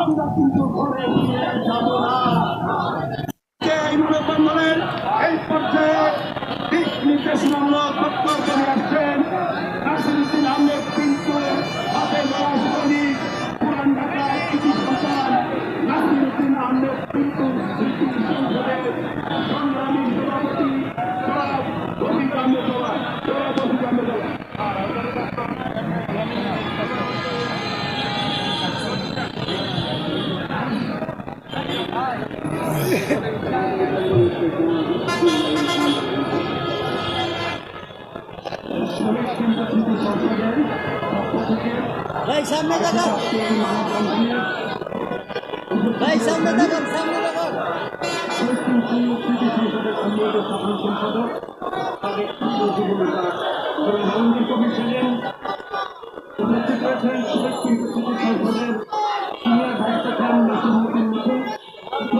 আমরা কিন্তু ঘরে ফিরে যাব না। ভাই সামনে দেখান ভাই সামনে দেখান সামনে দেখান সম্পাদক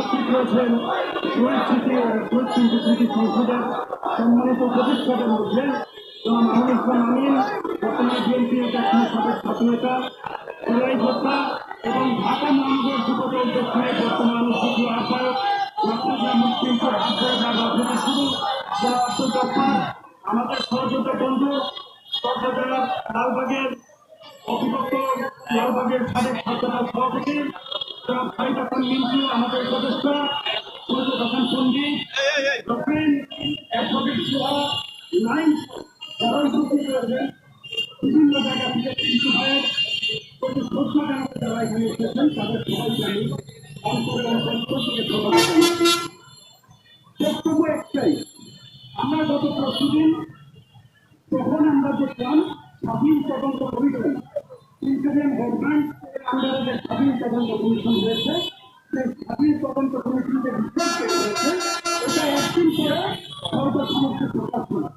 উপস্থিত রয়েছেন শহীদ কিন্তু কৃষি সংসদের সম্মানিত প্রতিষ্ঠাদের মধ্যে জনাব মাহমুদ ইসলাম আমিন, বর্তমানে বিএনপি একসময় সাবেক ছাত্রনেতা জুলাই যোদ্ধা এবং ঢাকা মহানগর যুবদল দক্ষিণের বর্তমান যুগ্ম আহ্বায়ক আমাদের সহযোগিতা বন্ধু লালবাগের অধিপত্য লালবাগের সাবেক ছাত্রদল সভাপতি খালিদ মিন্টু আমাদের উপদেষ্টা সৈয়দ হাসান পন্ডিত দক্ষিণ অ্যাডভোকেট সহ বিভিন্ন জায়গা থেকে কিন্তু ভাইয়ের তখন আমরা দেখলাম স্বাধীন তদন্ত কমিশন ইন্টারিয়াম যে স্বাধীন তদন্ত কমিশন হয়েছে সেই স্বাধীন তদন্ত কমিশন যে রিপোর্ট হয়েছে এটা একদিন করে সর্বসমক্ষে প্রকাশ করা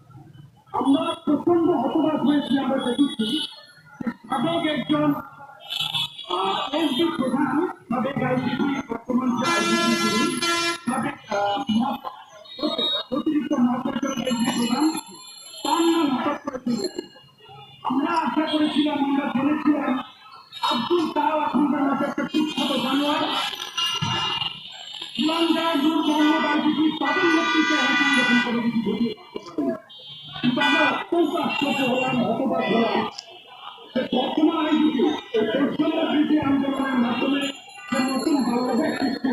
আমরা প্রচণ্ড হতবাক হয়েছি, আমরা দেখেছি সাবেক একজন ইমানদার মোহাম্মদ আইজিপি তাদের নেতৃত্বে এরকম কোনো কিছু ঘটিয়ে কিন্তু আমরা অত্যন্ত আশ্চর্য মাধ্যমে যে নতুন বাংলাদেশ সৃষ্টি